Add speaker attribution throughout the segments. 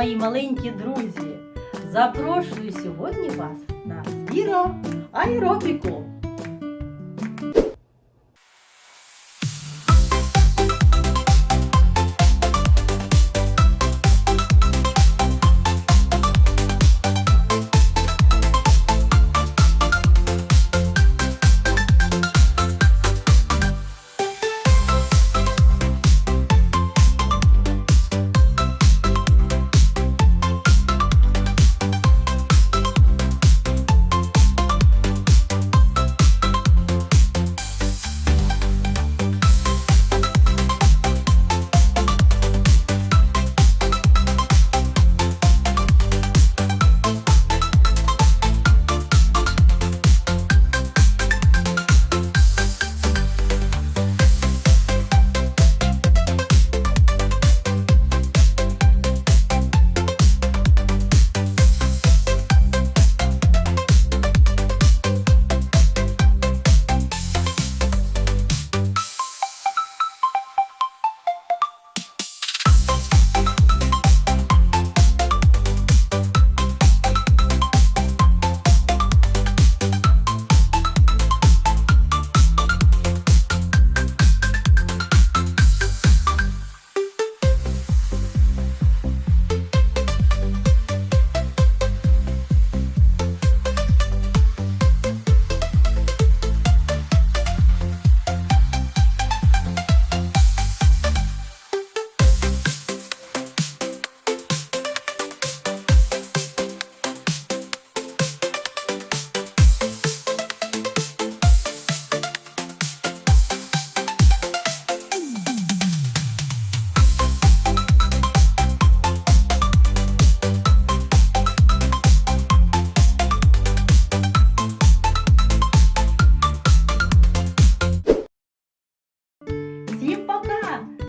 Speaker 1: мої маленькі друзі! Запрошую сьогодні вас на збіро аеробіку.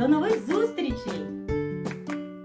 Speaker 1: До нових зустрічей!